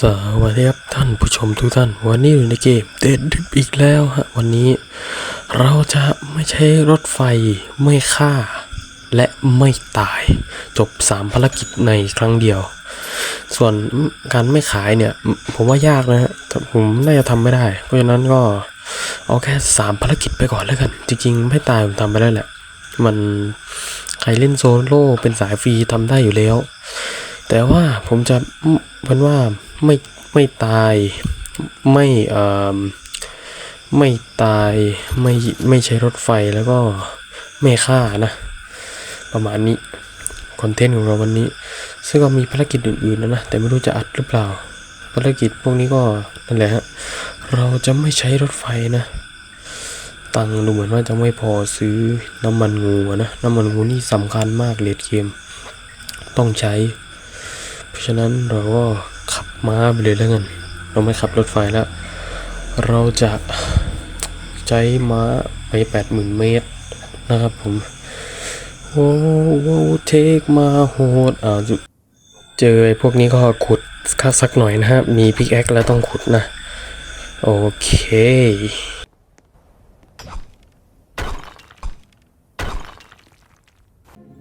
สวัสดีครับท่านผู้ชมทุกท่าน วันนี้อยู่ในเกมเดดดิบอีกแล้วฮะวันนี้ เราจะไม่ใช้รถไฟไม่ฆ่า และไม่ตาย จบ 3 ภารกิจในครั้งเดียว ส่วนการไม่ขายเนี่ย ผมว่ายากนะฮะผมน่าจะทำไม่ได้ เพราะฉะนั้นก็เอาแค่ 3 ภารกิจไปก่อนแล้วกัน จริงๆ ไม่ตายผมทำไปได้แหละ มันใครเล่นโซโล่เป็นสายฟรีทำได้อยู่แล้วแต่ว่าผมจะเป็นว่า ไม่ไม่ตายไม่เอ่อไม่ตายไม่ไม่ใช้รถไฟแล้วก็ไม่ฆ่านะ ประมาณนี้คอนเทนต์ของเราวันนี้ ซึ่งก็มีภารกิจอื่นๆนะนะ แต่ไม่รู้จะอัดหรือเปล่า ภารกิจพวกนี้ก็นั่นแหละฮะเราจะไม่ใช้รถไฟนะตังดูเหมือนว่าจะไม่พอซื้อน้ำมันงูนะ น้ำมันงูนี่สำคัญมากเลดเกมต้องใช้ เพราะฉะนั้นเราก็ ม้าไปเลยแล้วกัน เราไม่ขับรถไฟแล้ว เราจะใช้ม้าไปแปดหมื่นเมตรนะครับผมโว้โว้เทคมาโหดอ่าเจอไอ้พวกนี้ก็ขุดสักหน่อยนะครับมีพิกแอคแล้วต้องขุดนะ โอเค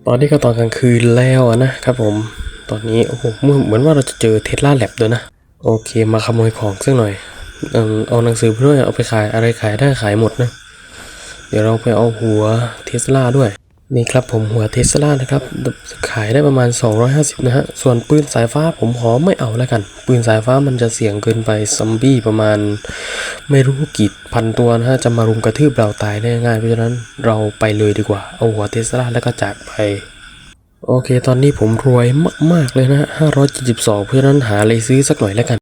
ตอนนี้ก็ตอนกลางคืนแล้วนะครับผม ตอนนี้โอ้โหเหมือนว่าเราจะเจอเทสลาแลบด้วยนะ โอเคมาขโมยของสักหน่อยเออเอาหนังสือไปด้วยเอาไปขายอะไรขายได้ขายหมดนะ เดี๋ยวเราไปเอาหัวเทสลาด้วย นี่ครับผมหัวเทสลานะครับ ขายได้ประมาณ 250 นะฮะ ส่วนปืนสายฟ้าผมขอไม่เอาแล้วกัน ปืนสายฟ้ามันจะเสี่ยงเกินไปซอมบี้ประมาณ ไม่รู้กี่พันตัวนะฮะจะมารุมกระทืบเราตายได้ง่ายเพราะฉะนั้นเราไปเลยดีกว่า เอาหัวเทสลาแล้วก็จากไป โอเค ตอนนี้ผมรวยมาก ๆ เลยนะฮะ572เพราะฉะนั้นหาอะไรซื้อสักหน่อยแล้วกัน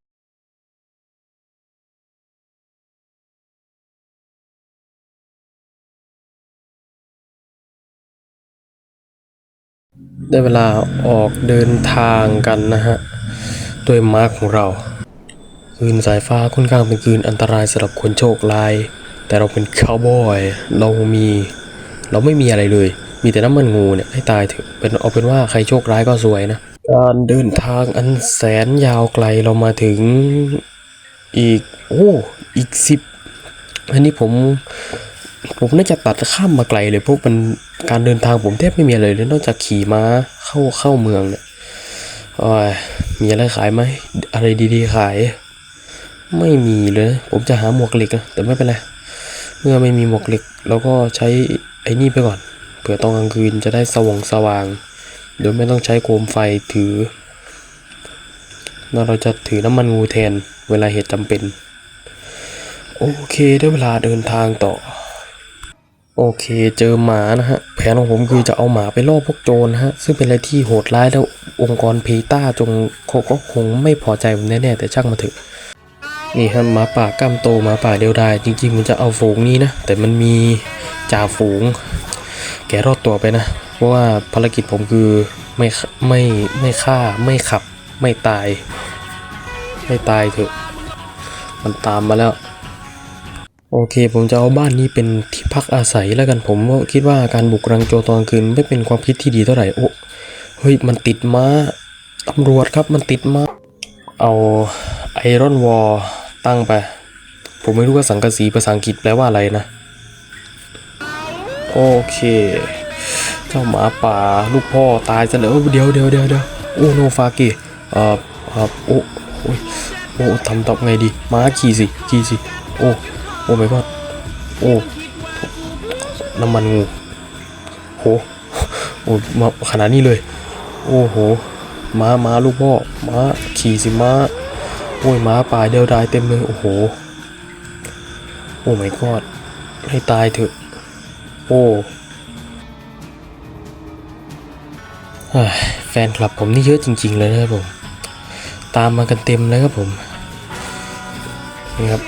ได้เวลาออกเดินทางกันนะฮะด้วยมาร์คของเราคืนสายฟ้าค่อนข้างเป็นคืนอันตรายสำหรับคนโชคร้าย แต่เราเป็นคาวบอย เรามี เราไม่มีอะไรเลย มีแต่น้ำมันงูเนี่ยให้ตายเถอะเป็นเอาเป็นว่าใครโชคร้ายก็สวยนะ การเดินทางอันแสนยาวไกลเรามาถึงอีก โอ้อีกสิบอันนี้ผม ผมน่าจะตัดข้ามมาไกลเลย พวกมันการเดินทางผมแทบไม่มีอะไรเลยนอกจากขี่ม้าเข้าเข้าเมืองเนี่ยโอ้ยมีอะไรขายไหมอะไรดีๆขาย ไม่มีเลย ผมจะหาหมวกเหล็กนะแต่ไม่เป็นไรเมื่อไม่มีหมวกเหล็กเราก็ใช้ไอ้นี่ไปก่อน เผื่อตอนกลางคืนจะได้สว่างสว่าง โดยไม่ต้องใช้โคมไฟถือแล้วเราจะถือน้ำมันงูแทนเวลาเหตุจำเป็น โอเคได้เวลาเดินทางต่อ โอเคเจอหมานะฮะ แผนของผมคือจะเอาหมาไปล่อพวกโจรนะฮะ ซึ่งเป็นอะไรที่โหดร้ายแล้วองค์กรเพต้าจงคงก็คงไม่พอใจผมแน่ๆแต่ช่างมาเถอะนี่ฮะหมาป่ากล้ามโตหมาป่าเดียวดายจริงๆมันจะเอาฝูงนี้นะ แต่มันมีจ่าฝูง แกรอดตัวไปนะ เพราะว่าภารกิจผมคือไม่ไม่ไม่ฆ่าไม่ขับ ไม่ตาย ไม่ตายเถอะ มันตามมาแล้ว โอเค ผมจะเอาบ้านนี้เป็นที่พักอาศัยแล้วกันผมคิดว่าการบุกรังโจตอนคืนไม่เป็นความคิดที่ดีเท่าไหร่โอ้เฮ้ยมันติดม้าตำรวจครับมันติดม้าเอาไอรอนวอลตั้งไป ผมไม่รู้ว่าสังกะสีภาษาอังกฤษแปลว่าอะไรนะ โอเค เจ้าหมาป่าลูกพ่อตายซะแล้วเดี๋ยวเดี๋ยวเดี๋ยวเดี๋ยวโอ้โนฟาเกะเอ่อเอ่อโอ้โอ้ยโอ้ทำตอบไงดีม้าขี่สิขี่สิโอ้โอ้ไม่ก็โอ้น้ำมันงูโหโอ้มาขนาดนี้เลย โอ้โหม้าม้าลูกพ่อม้าขี่สิม้าโอ้ยม้าป่าเดียวดายเต็มเลยโอ้โหโอ้ไม่กอดให้ตายเถอะ โอ้แฟนคลับผมนี่เยอะจริง ๆ เลยนะครับผม ตามมากันเต็มเลยครับผมนี่ครับ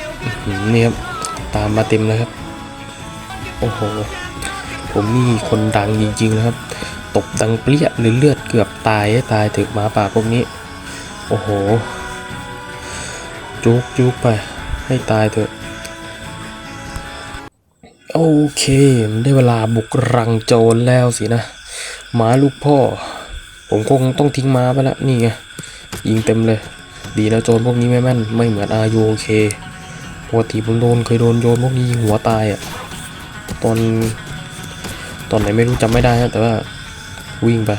นี่ครับตามมาเต็มเลยครับ โอ้โห ผมนี่คนดังจริงๆนะครับ ตบดังเปรี้ยหรือเลือดเกือบตายให้ตายถึงหมาป่าพวกนี้ โอ้โห จุกจุกไป ให้ตายเถอะ โอเคได้เวลาบุกรังโจรแล้วสินะหมาลูกพ่อ ผมคงต้องทิ้งม้าไปและนี่ไงยิงเต็มเลย ดีนะโจรพวกนี้ไม่แม่น ไม่เหมือนอายุโอเคปกติผมโดนเคยโดนโจรพวกนี้ยิงหัวตายอะ่ะตอนตอนไหนไม่รู้จำไม่ได้ฮะแต่ว่าวิ่งไป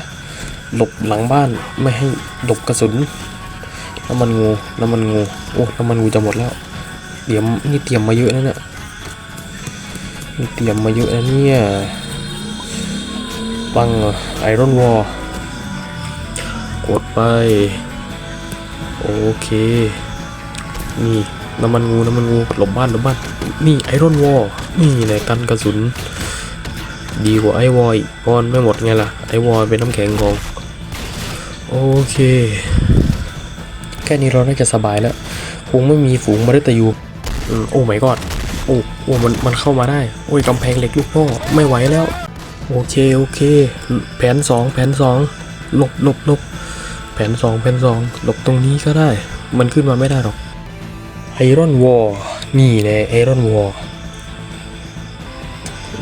หลบหลังบ้านไม่ให้หลบกระสุนน้ำมันงูน้ำมันงูโอ้น้ำมันงูจะหมดแล้วเตรียมนี่เตรียมมาเยอะนะเนี่ย เตรียมมาเยอะนะเนี่ยตั้งไอรอนวอลกดไป โอเค นี่น้ำมันงูน้ำมันงูหลบบ้านหลบบ้าน นี่ไอรอนวอลนี่แหละกันกระสุน ดีกว่าไอวอยเพราะมันไม่หมดไงล่ะ ไอวอยเป็นน้ำแข็งของ โอเค แค่นี้เราน่าจะสบายแล้ว คงไม่มีฝูงมฤตยูอืมโอ้ไม่กอด โอ้โอ้มันมันเข้ามาได้ โอ้ยกำแพงเหล็กลูกพ่อไม่ไหวแล้ว โอเคโอเค แผนสองแผนสองหลบหลบหลบแผนสองแผนสองหลบตรงนี้ก็ได้ มันขึ้นมาไม่ได้หรอกไอรอนวอลนี่แหละไอรอนวอล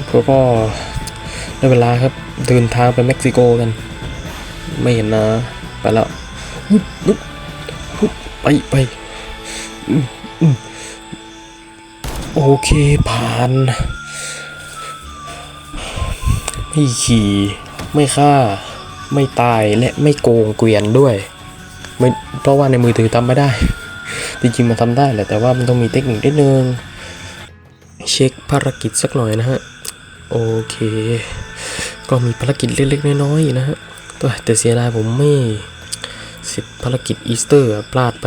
เพราะก็ได้เวลาครับเดินทางไปเม็กซิโกกัน ไม่เห็นนะ ไปแล้วฮึบฮึบฮึบไปไปอืมอืม โอเคผ่าน ไม่ขี่ ไม่ฆ่า ไม่ตายและไม่โกงเกวียนด้วยไม่เพราะว่าในมือถือทำไม่ได้ จริงๆมันทำได้แหละแต่ว่ามันต้องมีเทคนิคนิดนึง เช็คภารกิจสักหน่อยนะฮะ โอเค ก็มีภารกิจเล็กๆน้อยๆนะฮะแต่เสียดายผมไม่เสร็จภารกิจอีสเตอร์พลาดไป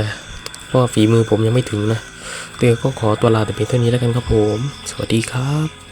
เพราะฝีมือผมยังไม่ถึงนะ เตยก็ขอตัวลาแต่เพียงเท่านี้แล้วกันครับผม สวัสดีครับ